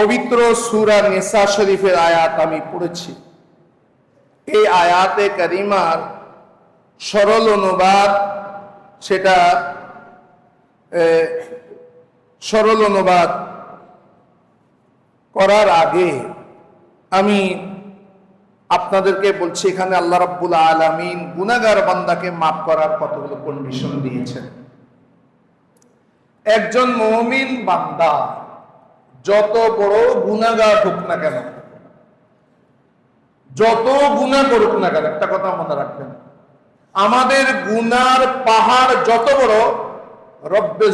পবিত্র সুরা নেসা শরীফের আয়াত আমি পড়েছি। এই আয়াতে করিমার সরল অনুবাদ, সেটা সরল অনুবাদ করার আগে আমি আপনাদেরকে বলছি, এখানে আল্লাহ রাব্বুল আলামিন গুনাগার বান্দাকে মাফ করার কতগুলো কন্ডিশন দিয়েছেন। একজন মুমিন বান্দা যত বড় গুনাহগার হোক না কেন, যত গুনাহ করুক না কেন, একটা কথা মনে রাখবেন, আমাদের গুনার পাহাড় যত বড়, রব্বে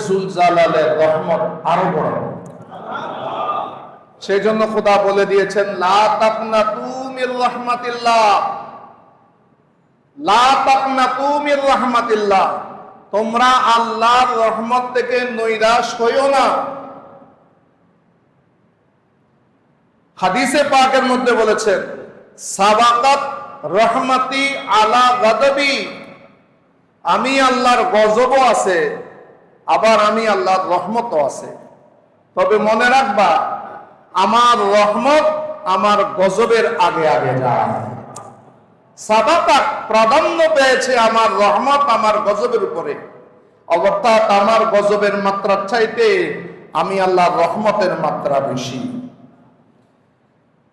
রহমত আরও বড়। সেই জন্য খোদা বলে দিয়েছেন, লা তোমরা আল্লাহর রহমত থেকে নৈরাশ হইও না। হাদিসে পাকের মধ্যে বলেছেন সাবাকাত রহমতি আলা গদবি। আমি আল্লাহর গজবও আছে, আবার আমি আল্লাহর রহমতও আছে। তবে মনে রাখবা, আমার রহমত আমার গজবের আগে আগে যায়। সাবাকাত প্রাধান্য পেয়েছে আমার রহমত আমার গজবের উপরে। অর্থাৎ আমার গজবের মাত্রার চাইতে আমি আল্লাহর রহমতের মাত্রা বেশি।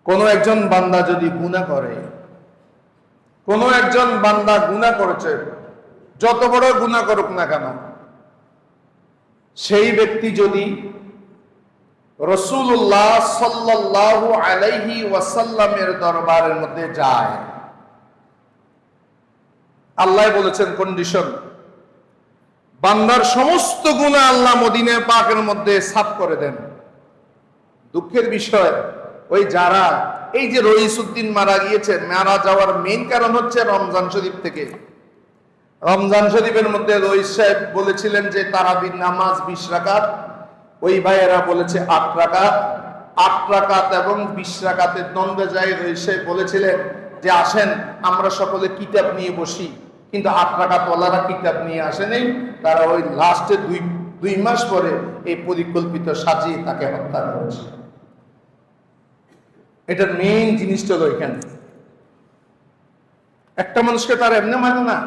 কোন একজন বান্দা যদি গুণা করে, কোন একজন বান্দা গুণা করেছে, যত বড় গুণা করুক না কেন, সেই ব্যক্তি যদি রসুল্লাহ সাল্লাল্লাহু আলাইহি ওয়াসাল্লামের দরবারের মধ্যে যায়, আল্লাহ বলেছেন কন্ডিশন বান্দার সমস্ত গুণা আল্লাহ মদিনের পাকের মধ্যে সাফ করে দেন। দুঃখের বিষয় ওই যারা, এই যে রইসুদ্দিন মারা গিয়েছেন মারা যাওয়ার মেইন কারণ হচ্ছে রমজান শরীফ থেকে। রমজান শরীফের মধ্যে রইস সাহেব বলেছিলেন যে তারাবির নামাজ বিশ রাকাত, ওই ভাইয়েরা বলেছে আট রাকাত। আট রাকাত এবং বিশ রাকাতের দ্বন্দ্বে যাই রইস সাহেব বলেছিলেন যে, আসেন, আমরা সকলে কিতাব নিয়ে বসি। কিন্তু আট রাকাত ওলারা কিতাব নিয়ে আসেনি তারা ওই লাস্টে দুই দুই মাস পরে এই পরিকল্পিত সাজিয়ে তাকে হত্যা করেছে। এটার মেইন জিনিসটা হলো এখানে। একটা মানুষকে তার এমনি মানে না।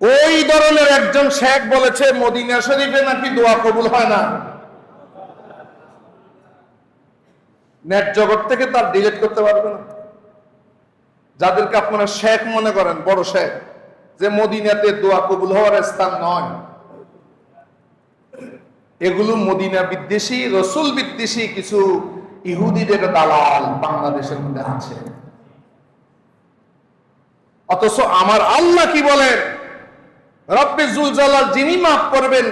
ওই ধরনের একজন শেখ বলেছে, মদিনা শরীফে নাকি দোয়া কবুল হয় না? নেট জগৎ থেকে তার ডিলেট করতে পারবে না। যাদেরকে আপনারা শেখ মনে করেন, বড় শেখ, যে মদিনাতে দোয়া কবুল হওয়ার স্থান নয়। এগুলো মদিনা বিদ্বেষী, রসুল বিদ্বেষী কিছু ইহুদিদের দালাল বাংলাদেশের মধ্যে আছে। অথচ আমার আল্লাহ কি বলেন? রব্বে জুল জালাল যিনি মাফ করবেন,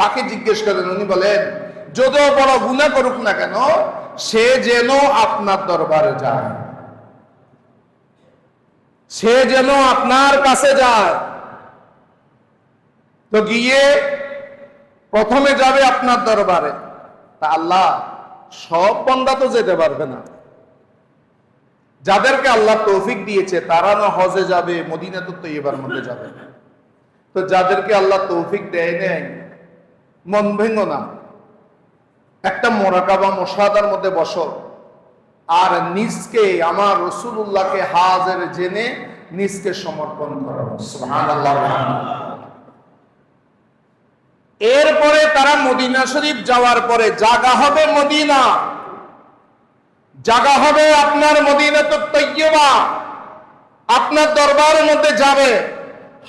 তাকে জিজ্ঞেস করেন, উনি বলেন, যদিও বড় গুণা করুক না কেন, সে যেন আপনার দরবারে যায়। সে যেন আপনার কাছে যায়। তো গিয়ে প্রথমে যাবে আপনার দরবারে। তা আল্লাহ সব বন্দা তো যেতে পারবে না। যাদেরকে আল্লাহ তৌফিক দিয়েছে, তারা না হজে যাবে, মদিনা তো এবার মধ্যে যাবে। তো যাদেরকে আল্লাহ তৌফিক দেয় নেই, মন ভেঙ্গ না। একটা মোরাকা বা মশাদার মধ্যে বসো। আর নিজকে, আমার রসুল্লাহকে হাজের জেনে নিজকে সমর্পণ করো। এরপরে তারা মদিনা শরীফ যাওয়ার পরে জাগা হবে মদিনা। জাগা হবে আপনার মদিনা তো তৈয়বা। আপনার দরবারের মধ্যে যাবে।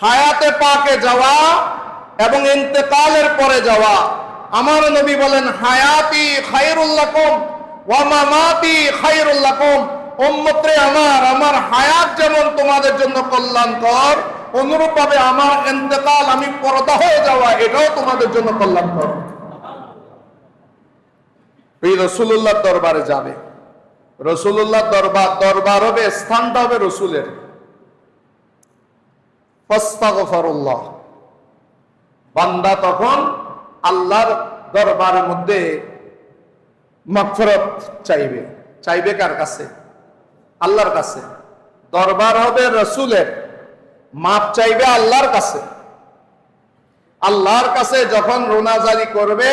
হায়াতে পাকে যাওয়া এবং ইন্তেকালের পরে যাওয়া। আমার নবী বলেন, হায়াতি খায়রুল্লাকুম ওয়া মামাতি খায়রুল্লাকুম আমার আমার হায়াত যেমন তোমাদের জন্য কল্যাণকর অনুরূপ ভাবে আমার ইন্তেকাল আমি পরদা হয়ে যাওয়া, এটাও তোমাদের জন্য কল্যাণকর। এই রসুল্লাহ দরবারে যাবে। রসুল্লাহ দরবার দরবার হবে, স্থানটা হবে রসুলের। বান্দা তখন আল্লাহর দরবারের মধ্যে মাগফিরাত চাইবে। চাইবে কার কাছে? আল্লাহর কাছে। দরবার হবে রসুলের। মাপ চাইবে আল্লাহর কাছে। আল্লাহর কাছে যখন রোনাজারি করবে,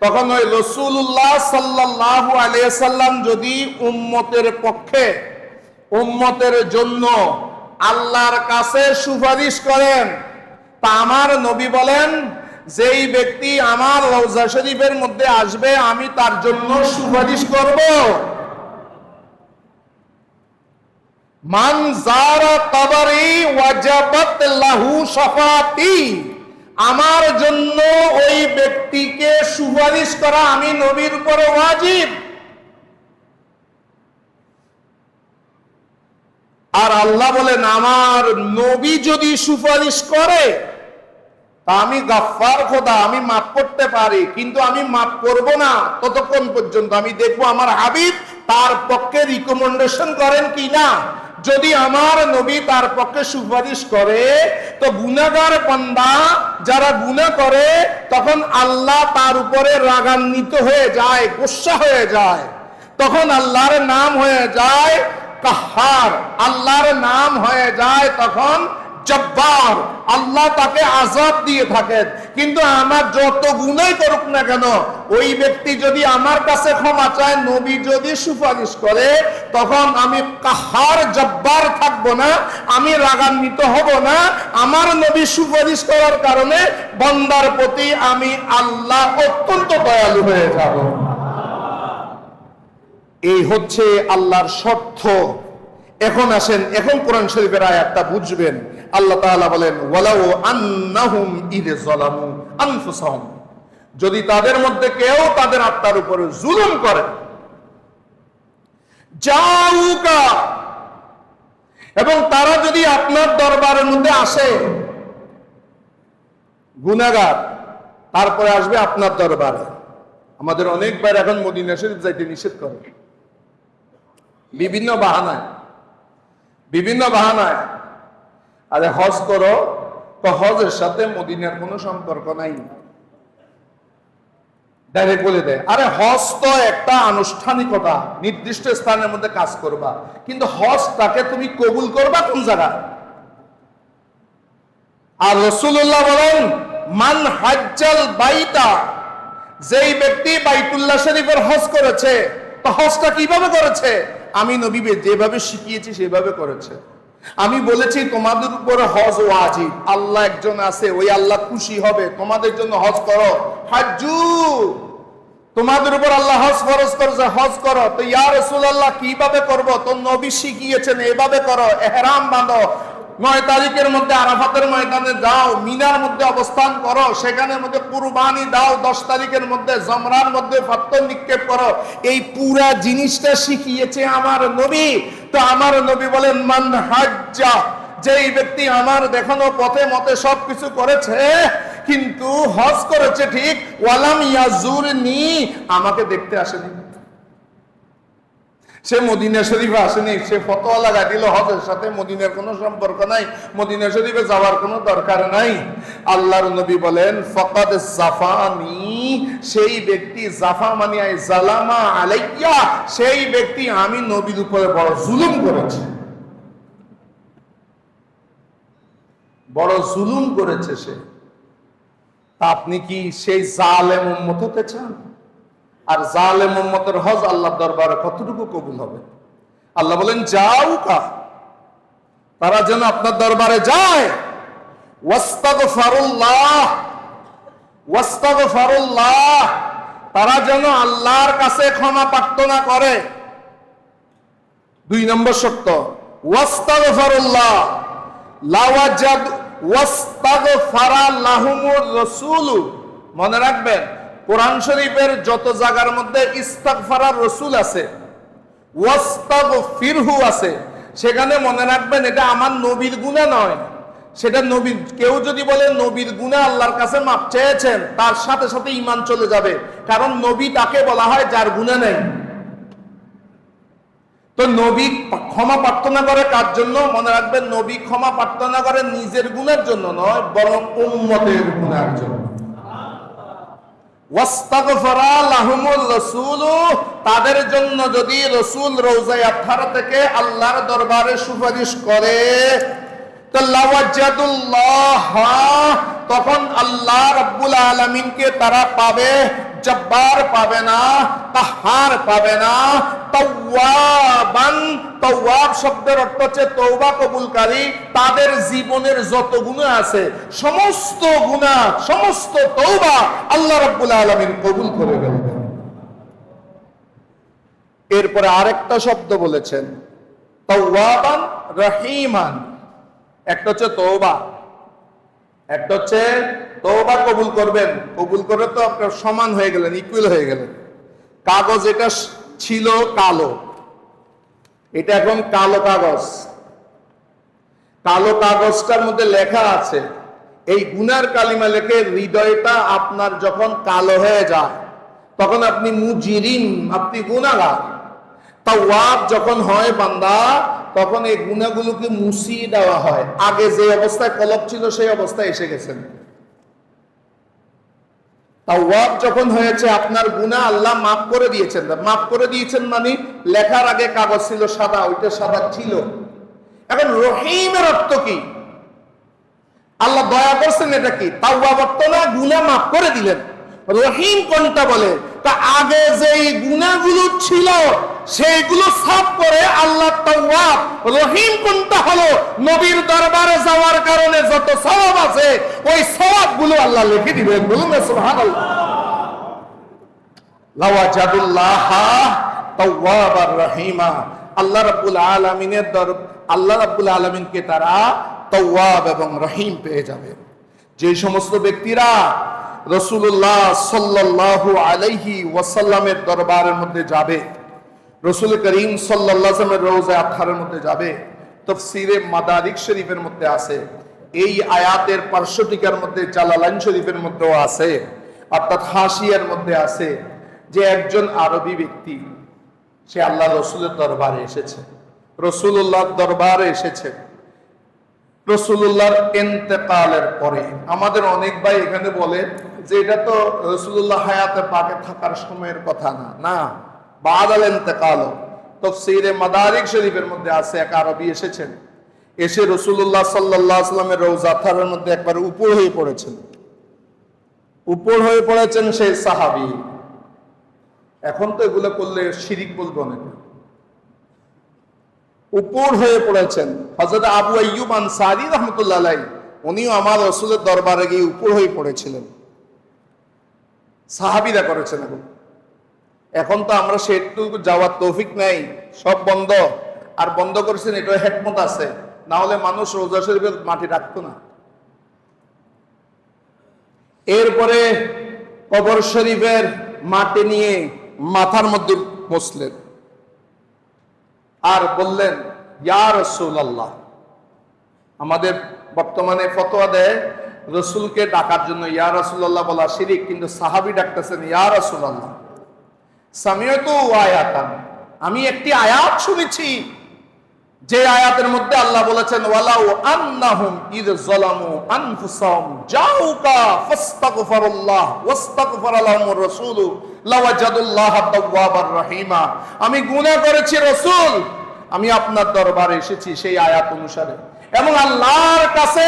তখন ওই রসুল্লাহ সাল্লাল্লাহু আলাইহি সাল্লাম যদি উম্মতের পক্ষে, উম্মতের জন্য আল্লাহর কাছে সুপারিশ করেন, তা আমার নবী বলেন, যেই ব্যক্তি আমার রওজা শরীফের মধ্যে আসবে, আমি তার জন্য সুপারিশ করব। আমার জন্য ওই ব্যক্তিকে সুপারিশ করা আমি নবীর উপরে ওয়াজিব। আর আল্লাহ বলেন, আমার নবী যদি সুপারিশ করে, তা আমি গাফফার খোদা, আমি মাফ করতে পারি, কিন্তু আমি মাফ করব না। ততক্ষণ পর্যন্ত আমি দেখব আমার হাবিব তার পক্ষে রিকমেন্ডেশন করেন কি না যদি আমার নবী তার পক্ষে সুপারিশ করে, তো গুনাগার বান্দা যারা গুনাহ করে, তখন আল্লাহ তার উপরে রাগান্বিত হয়ে যায়, গোসা হয়ে যায়। তখন আল্লাহর নাম হয়ে যায় কাহার। আল্লাহর নাম হয়ে যায় তখন জব্বার। আল্লাহ তাকে আজাদ দিয়ে থাকেন। কিন্তু আমার যত গুণাই করুক না কেন, ওই ব্যক্তি যদি আমার কাছে ক্ষমা চায়, নবী যদি সুপারিশ করে, তখন আমি কাহার জব্বার থাকব না, আমি রাগান্বিত হব না। আমার নবী সুপারিশ করার কারণে বন্দার প্রতি আমি আল্লাহ অত্যন্ত দয়ালু হয়ে যাব। এই হচ্ছে আল্লাহর শর্ত। এখন আসেন, এখন কোরআন শরীফের আয়াতটা বুঝবেন। আল্লাহ তাআলা বলেন, ওয়ালাউ আন্নাহুম ইদ যালামু আনফুসাহুম। যদি তাদের মধ্যে কেউ তাদের আত্মার উপরে জুলুম করে, যাউকা, এবং তারা যদি আপনার দরবারের মধ্যে আসে গুনাগার তারপরে আসবে আপনার দরবারে। আমাদের অনেকবার এখন মদিনা শরীফ যাইতে নিষেধ করে। বিভিন্ন বাহানায়। বিভিন্ন বাহানায়। আরে হজ করো, তো হজের সাথে মদিনার কোনো সম্পর্ক নাই। ডাইরেক্ট বলে দেয়, আরে হজ তো একটা আনুষ্ঠানিকতা, নির্দিষ্ট স্থানের মধ্যে কাজ করবা। কিন্তু হজটাকে তুমি কবুল করবা কোন জায়গায়? আর রসুল্লাহ বলেন, মান হাজ্জাল বাইতা যেই ব্যক্তি বাইতুল্লাহ শরীফের হজ করেছে, তো হজটা কীভাবে করেছে? আমি নবীবে যেভাবে শিখিয়েছি, সেভাবে করেছে। আমি বলেছি, তোমাদের উপরে হজ ওয়াজিব। আল্লাহ একজন আছে, ওই আল্লাহ খুশি হবে। তোমাদের জন্য হজ করো। হাজু তোমাদের উপর আল্লাহ হজ ফরজ করছে, হজ করো। তো ইয়া আল্লাহ কীভাবে করব? তো নবী শিখিয়েছেন, এভাবে করো। এহরাম বাঁধো। নয় তারিখের মধ্যে আরাফাতের ময়দানে যাও, মিনার মধ্যে অবস্থান করো, সেখানের মধ্যে কুরবানি দাও, দশ তারিখের মধ্যে জমরার মধ্যে ফাত্ত নিক্ষেপ করো। এই পুরা জিনিসটা শিখিয়েছে আমার নবী। তো আমার নবী বলেন, মান হাজ্জা যেই ব্যক্তি আমার দেখানো পথে মতে সবকিছু করেছে, কিন্তু হজ করেছে ঠিক, ওয়ালাম ইয়াজুর নি আমাকে দেখতে আসেনি। সে মদিনা শরীফে আসেনি, সে ফতোয়া লাগা দিল, হজের সাথে মদিনার কোনো সম্পর্ক নাই, মদিনা শরীফে যাওয়ার কোনো দরকার নাই। আল্লাহর নবী বলেন, ফকাদ জাফানি সেই ব্যক্তি জাফা মানিয়ায় জালামা আলাইয়া, সেই ব্যক্তি আমি নবীর উপরে বড় জুলুম করেছে। বড় জুলুম করেছে সে। আপনি কি সেই জালেম উম্মত হতে চান? আর জালে উম্মতের হজ আল্লাহ দরবারে কতটুকু কবুল হবে? আল্লাহ বলেন, যাও কা তারা যেন আপনার দরবারে যায়। ওয়াস্তাগফারুল্লাহ। তারা যেন আল্লাহর কাছে ক্ষমা প্রার্থনা করে। দুই নম্বর শর্ত, ওয়াস্তাগফারুল্লাহ। লাওয়াজাদ ওয়াস্তাগফারা লাহুমুর রাসূলু। মনে রাখবেন কোরআন শরীফের যত জায়গার মধ্যে ইস্তাগফারার রসুল আছে, ওয়াস্তাগফিরহু আছে, সেখানে মনে রাখবেন এটা আমার নবীর গুণা নয়। সেটা নবীর কেউ যদি বলে নবীর গুণা আল্লাহর কাছে মাপ চেয়েছেন, তার সাথে সাথে ইমান চলে যাবে। কারণ নবী তাকে বলা হয় যার গুণা নেই। তো নবী ক্ষমা প্রার্থনা করে কার জন্য? মনে রাখবেন নবী ক্ষমা প্রার্থনা করে নিজের গুণের জন্য নয়, বরং উম্মতের গুণার জন্য। তাদের জন্য যদি রসুল রোজায় আঠারো থেকে আল্লাহর দরবারে সুপারিশ করে তখন আল্লাহ রাব্বুল আলামিনকে তারা পাবে, জব্বার পাবে না, তাহার পাবে না শব্দের অর্থ হচ্ছে কবুলকারী, তাদের জীবনের যত আছে, সমস্ত গুনাহ সমস্ত তওবা আল্লাহ রাব্বুল আলামিন কবুল করে ফেলবেন। এরপরে আরেকটা শব্দ বলেছেন, তাওয়াবান রহিমান। একটা হচ্ছে তওবা। একটা হচ্ছে তওবা কবুল করবেন। কবুল করে তো আপনার সমান হয়ে গেলেন ইকুয়াল হয়ে গেলেন। কাগজ এটা ছিল কালো। এটা এখন কালো কাগজ। কালো কাগজটার মধ্যে লেখা আছে, এই গুনার কালিমা লেখে হৃদয়টা আপনার যখন কালো হয়ে যায়, তখন আপনি মুজিরিন, আপনি গুনাগার তাওয়াব যখন হয় বান্দা তখন এই গুণাগুলোকে মুছিয়ে দেওয়া হয়। আগে যে অবস্থায় কলব ছিল, সেই অবস্থায় এসে গেছেন। তাওয়াব যখন হয়েছে, আপনার গুনাহ আল্লাহ মাফ করে দিয়েছেন। মাফ করে দিয়েছেন মানে লেখার আগে কাগজ ছিল সাদা, ওইটা সাদা ছিল। এখন রহিমের অর্থ কি? আল্লাহ দয়া করছেন এটা কি? তাওয়াব অর্থ না গুনাহ মাফ করে দিলেন। রহিম কোনটা বলে? তা আগে যেই গুণাগুলো ছিল সেইগুলো সাফ করে আল্লাহ রহিম কোনটা হলো? নবীর দরবারে যাওয়ার কারণে যত সওয়াব আছে, ওই সওয়াবগুলো আল্লাহ লিখে দিবেন। বলুন রহিমা। আল্লাহ দর, আল্লাহ তারা এবং রহিম পেয়ে যাবে। যে সমস্ত ব্যক্তিরা রসুল্লাহ সাল্লাল্লাহু আলাইহি ওয়াসাল্লামের দরবারের মধ্যে যাবে। রসুল করিম সাল্লাল্লাহু রোজা আথারের মধ্যে যাবে। তফসিরে মাদারিক শরীফের মধ্যে আছে। এই আয়াতের পার্শ্বটিকার মধ্যে জালালাইন শরীফের মধ্যেও আছে। অর্থাৎ হাসিয়ার মধ্যে আছে যে একজন আরবি ব্যক্তি, সে আল্লাহ রসুলের দরবারে এসেছে। রসুল্লাহর দরবারে এসেছে। রসুল্লাহর এন্তেকালের পরে। আমাদের অনেক ভাই এখানে বলে যে এটা তো রসুল্লাহ হায়াতে পাকে থাকার সময়ের কথা না। না বাদ আল এন্তেকাল তফসিরে মাদারিক শরীফের মধ্যে আছে, এক আরবি এসেছেন। এসে রসুল্লাহ সাল্লাহ আসলামের রৌজাথারের মধ্যে একবার উপর হয়ে পড়েছেন। উপর হয়ে পড়েছেন সেই সাহাবি। এখন তো এগুলো করলে শিরিক বলব অনেকে। উপর হয়ে পড়েছেন। হজরত আবু আইয়ুব আনসারি রহমতুল্লাহ উনিও আমার রসুলের দরবারে গিয়ে উপর হয়ে পড়েছিলেন। সাহাবিরা করেছেন এখন। এখন তো আমরা সেটুকু যাওয়ার তৌফিক নাই, সব বন্ধ। আর বন্ধ করেছেন এটা হেকমত আছে। না হলে মানুষ রোজা শরীফের মাটি রাখতো না। এরপরে কবর শরীফের মাটি নিয়ে মাথার মধ্যে বসলেন। আর বললেন, ইয়া রসুল আল্লাহ আমাদের বর্তমানে ফতোয়া দেয় রসুলকে ডাকার জন্য, ইয়া রসুল্লাহ বলা শিরিক, কিন্তু সাহাবি ডাকতেছেন, ইয়া রসুল আল্লাহ সামিয়তু আয়াতান, আমি একটি আয়াত শুনেছি। যে আয়াতের মধ্যে আল্লাহ বলেছেন, ওয়ালাউ আন্নাহুম ইদ আনফুসাহুম জাউকা ফাস্তাগফিরুল্লাহ রাসূলু, লাওয়াজাদুল্লাহ তাওয়াবার আমি গুনাহ করেছি রাসূল, আমি আপনার দরবারে এসেছি সেই আয়াত অনুসারে। এবং আল্লাহর কাছে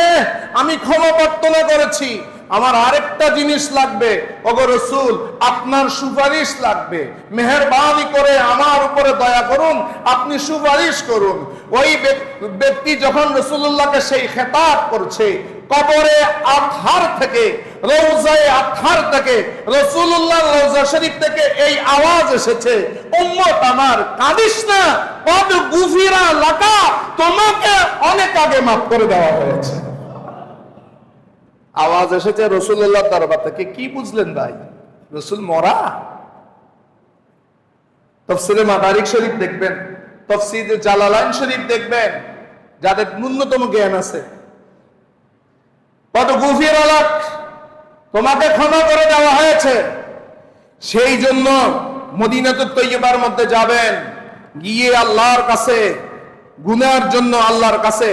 আমি ক্ষমা প্রার্থনা করেছি। আমার আরেকটা জিনিস লাগবে। ওগো রসুল, আপনার সুপারিশ লাগবে। মেহরবানি করে আমার উপরে দয়া করুন, আপনি সুপারিশ করুন। ওই ব্যক্তি যখন রসুল্লাহকে সেই খেতাব করছে, কবরে আথার থেকে রৌজায় আথার থেকে রসুল্লাহ রৌজা শরীফ থেকে এই আওয়াজ এসেছে, উম্মত আমার, কাঁদিস না, পদ গুফিরা, লাকা, তোমাকে অনেক আগে মাফ করে দেওয়া হয়েছে। আওয়াজ এসেছে রসুল্লাহ দরবার থেকে। কি বুঝলেন ভাই? রসুল মরা? তফসিরে মাদারিক শরীফ দেখবেন তফসিরে জালালাইন শরীফ দেখবেন, যাদের ন্যূনতম জ্ঞান আছে। কত গুফির আলাক, তোমাকে ক্ষমা করে দেওয়া হয়েছে। সেই জন্য মদিনাতুর তৈবার মধ্যে যাবেন, গিয়ে আল্লাহর কাছে, গুনার জন্য আল্লাহর কাছে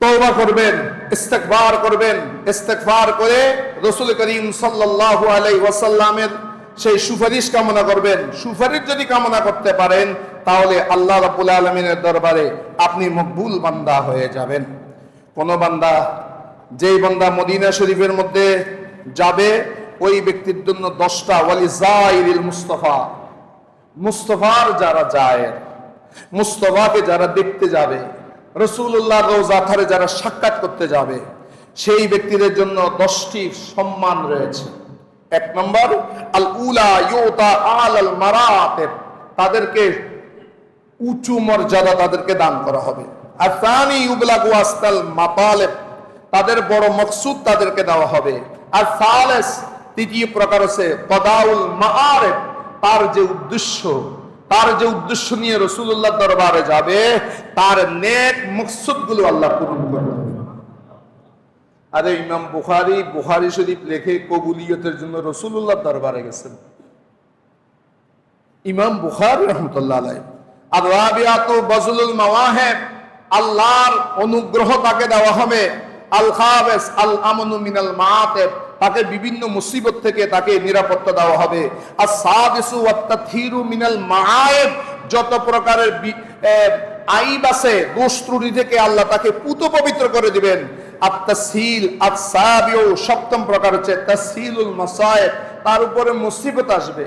তওবা করবেন ইস্তেকবার করবেন ইস্তেকবার করে রসুল করিম সাল্লাল্লাহু আলাইহি ওয়াসাল্লামের সেই সুপারিশ কামনা করবেন। সুপারিশ যদি কামনা করতে পারেন, তাহলে আল্লাহ রাব্বুল আলমিনের দরবারে আপনি মকবুল বান্দা হয়ে যাবেন। কোন বান্দা, যেই বান্দা মদিনা শরীফের মধ্যে যাবে, ওই ব্যক্তির জন্য দশটা ওয়ালি জাইরিল মুস্তফা। মুস্তফার যারা যায়, মুস্তফাকে যারা দেখতে যাবে রসুল্লাহ রোজাথারে যারা সাক্ষাৎ করতে যাবে, সেই ব্যক্তিদের জন্য দশটি সম্মান রয়েছে। এক নম্বর আল উলা ইউতা আল আল মারাতেব, তাদেরকে উঁচু মর্যাদা তাদেরকে দান করা হবে। আর তানি ইউবলাগু আস্তাল মাতালেব, তাদের বড় মকসুদ তাদেরকে দেওয়া হবে। আর সালেস তৃতীয় প্রকার হচ্ছে কদাউল মাআরেব, তার যে উদ্দেশ্য তার যে উদ্দেশ্য নিয়ে রসুল্লাহ দরবারে যাবে, তার নেক মকসুদগুলো আল্লাহ পূরণ করবে আরে ইমাম বুখারি বুখারি শরীফ লেখে কবুলিয়তের জন্য রসুল্লাহ দরবারে গেছেন। ইমাম বুখারি রহমতুল্লাহ আল্লাহর অনুগ্রহ তাকে দেওয়া হবে। আল খাবেস, আল আমনু মিনাল মাতেব তাকে বিভিন্ন মুসিবত থেকে তাকে নিরাপত্তা দেওয়া হবে। আর সাদিসু ওয়াত্তাথিরু মিনাল মায়েব যত প্রকারের আইব আছে, দোষ ত্রুটি থেকে আল্লাহ তাকে পুত পবিত্র করে দিবেন। আর তাসহিল আর সাবিও সপ্তম প্রকার হচ্ছে তাসহিলুল মাসায়েব তার উপরে মুসিবত আসবে।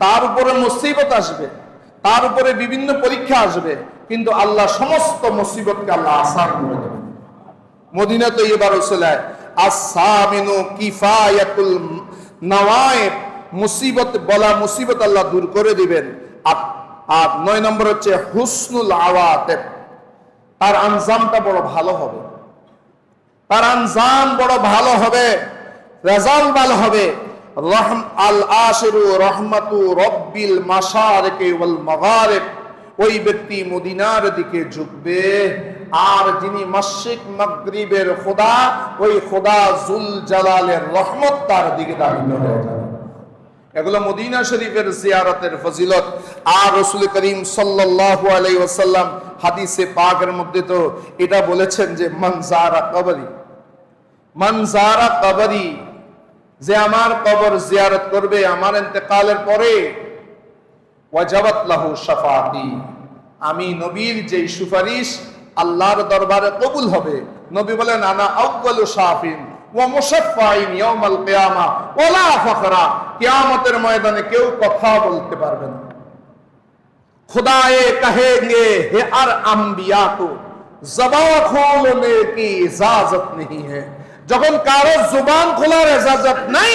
তার উপরে মুসিবত আসবে। তার উপরে বিভিন্ন পরীক্ষা আসবে। কিন্তু আল্লাহ সমস্ত মুসিবতকে আল্লাহ আসান করে দেবেন। মদিনা তো এবার আসামিনু কিফায়াতুল নওয়ায়েব। মুসিবত বলা মুসিবত আল্লাহ দূর করে দিবেন। আর নয় নম্বর হচ্ছে হুসনুল আওয়াতেব। তার আনজামটা বড় ভালো হবে। তার আনজাম বড় ভালো হবে। রেজাল্ট ভালো হবে। রহম আল আশিরু রহমাতু রব্বিল মাশারিকি ওয়াল মাগারিব। ওই ব্যক্তি মদিনার দিকে ঝুঁকবে। আর যিনি মাসিক মাগরিবের খোদা, ওই খোদা জুল জালালের রহমত তার দিকে দাবিত হয়ে যাবে। এগুলো মদিনা শরীফের জিয়ারতের ফজিলত। আর রসুল করিম আলাইহি ওয়াসাল্লাম হাদিসে পাকের মধ্যে তো এটা বলেছেন যে মানজারা কবরি মানজারা কবরি, যে আমার কবর জিয়ারত করবে, আমার ইন্তেকালের পরে আমি নবীর যেই সুপারিশ আল্লাহর দরবারে কবুল হবে, নবী বলে নানা আউ্বালু সাফিন কিয়ামতের ময়দানে কেউ কথা বলতে পারবে না। খুদায়ে কহেঙ্গে হে আর আম্বিয়া কো জবা খোলনে কি ইজাজত নেই হ্যাঁ যখন কারও জুবান খোলার ইজাজত নাই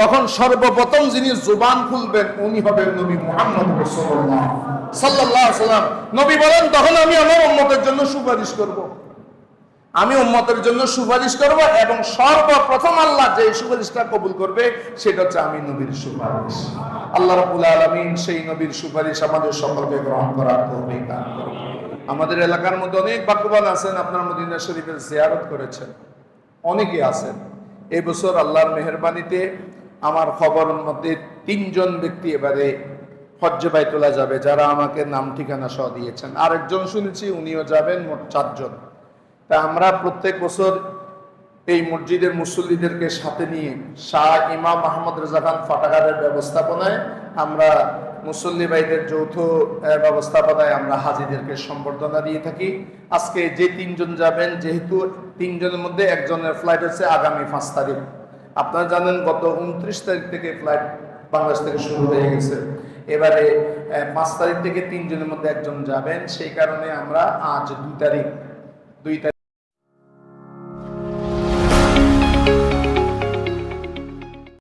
তখন সর্বপ্রথম যিনি জুবান খুলবেন, উনি হবেন নবী মুহাম্মদ সাল্লাম নবী বলেন, তখন আমি আমার উম্মতের জন্য সুপারিশ করব। আমি উম্মতের জন্য সুপারিশ করব এবং সর্বপ্রথম আল্লাহ যে সুপারিশটা কবুল করবে, সেটা হচ্ছে আমি নবীর সুপারিশ। আল্লাহ রাব্বুল আলামিন সেই নবীর সুপারিশ আমাদের সকলকে গ্রহণ করার দান আমাদের এলাকার মধ্যে অনেক ভাগ্যবান আছেন, আপনার মদিনা শরীফের জিয়ারত করেছেন। অনেকে আছেন। এবছর আল্লাহর মেহরবানিতে আমার খবরের মধ্যে তিনজন ব্যক্তি এবারে হজ্জে তোলা যাবে, যারা আমাকে নাম ঠিকানা সহ দিয়েছেন। আরেকজন শুনেছি, উনিও যাবেন, মোট চারজন। তা আমরা প্রত্যেক বছর এই মসজিদের মুসল্লিদেরকে সাথে নিয়ে শাহ ইমাম মাহমুদ রেজা খান ফাটাগারের ব্যবস্থাপনায় আমরা মুসল্লি ভাইদের যৌথ ব্যবস্থাপনায় আমরা হাজিদেরকে সম্বর্ধনা দিয়ে থাকি। আজকে যে তিনজন যাবেন, যেহেতু তিনজনের মধ্যে একজনের ফ্লাইট হচ্ছে আগামী পাঁচ তারিখ। আপনারা জানেন গত উনত্রিশ তারিখ থেকে ফ্লাইট বাংলাদেশ থেকে শুরু হয়ে গেছে। এবারে পাঁচ তারিখ থেকে তিনজনের মধ্যে একজন যাবেন। সেই কারণে আমরা আজ দুই তারিখ দুই তারিখ